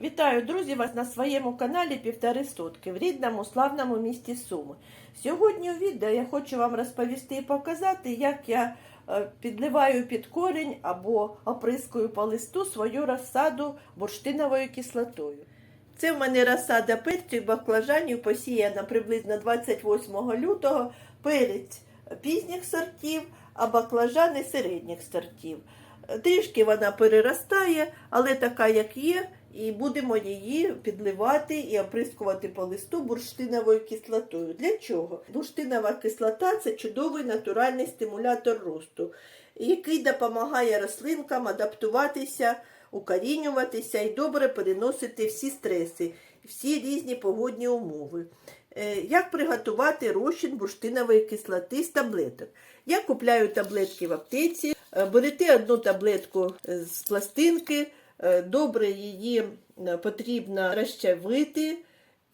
Вітаю, друзі, вас на своєму каналі Півтори Сотки в рідному славному місті Суми. Сьогодні у відео я хочу вам розповісти і показати, як я е, підливаю під корінь або оприскую по листу свою розсаду бурштиновою кислотою. Це в мене розсада перцю і баклажанів посіяна приблизно 28 лютого, перець пізніх сортів, а баклажани середніх сортів. Трішки вона переростає, але така, як є, і будемо її підливати і оприскувати по листу бурштиновою кислотою. Для чого? Бурштинова кислота це чудовий натуральний стимулятор росту, який допомагає рослинкам адаптуватися, укорінюватися і добре переносити всі стреси, всі різні погодні умови. Е, Як приготувати розчин бурштинової кислоти з таблеток? Я купляю таблетки в аптеці, е, берете одну таблетку е, з пластинки, добре її потрібно розчавити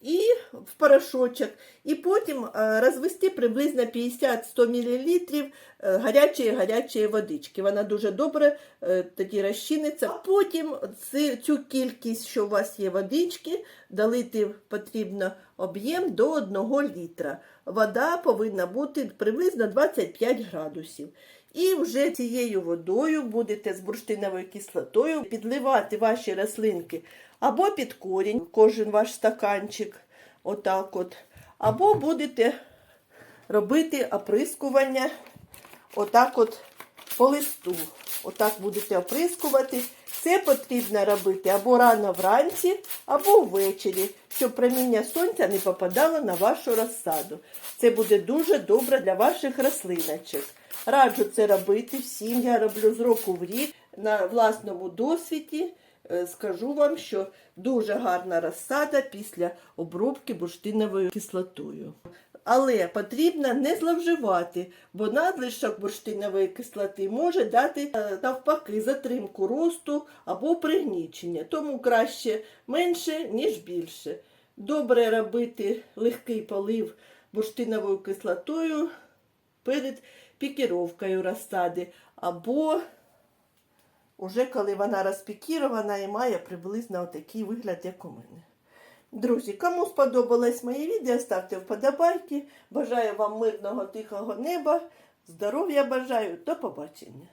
і в порошочок, і потім е, розвести приблизно 50-100 мл гарячої гарячої водички. Вона дуже добре е, тоді розчиниться. Потім цю кількість, що у вас є водички, долити потрібно об'єм до 1 літра. Вода повинна бути приблизно 25 градусів. І вже цією водою будете з бурштиновою кислотою підливати ваші рослинки або під корінь, кожен ваш стаканчик, отак от, або будете робити оприскування отак от по листу. Отак будете оприскувати. Це потрібно робити або рано вранці, або ввечері, щоб проміння сонця не попадало на вашу розсаду. Це буде дуже добре для ваших рослиночок. Раджу це робити всім. Я роблю з року в рік на власному досвіді. Е, Скажу вам, що дуже гарна розсада після обробки бурштиновою кислотою. Але потрібно не зловживати, бо надлишок бурштинової кислоти може дати е, навпаки затримку росту або пригнічення. Тому краще менше, ніж більше. Добре робити легкий полив бурштиновою кислотою перед пікіровкою розсади, або уже коли вона розпікірована і має приблизно отакий вигляд, як у мене. Друзі, кому сподобалось моє відео, ставте вподобайки. Бажаю вам мирного, тихого неба, здоров'я бажаю. До побачення.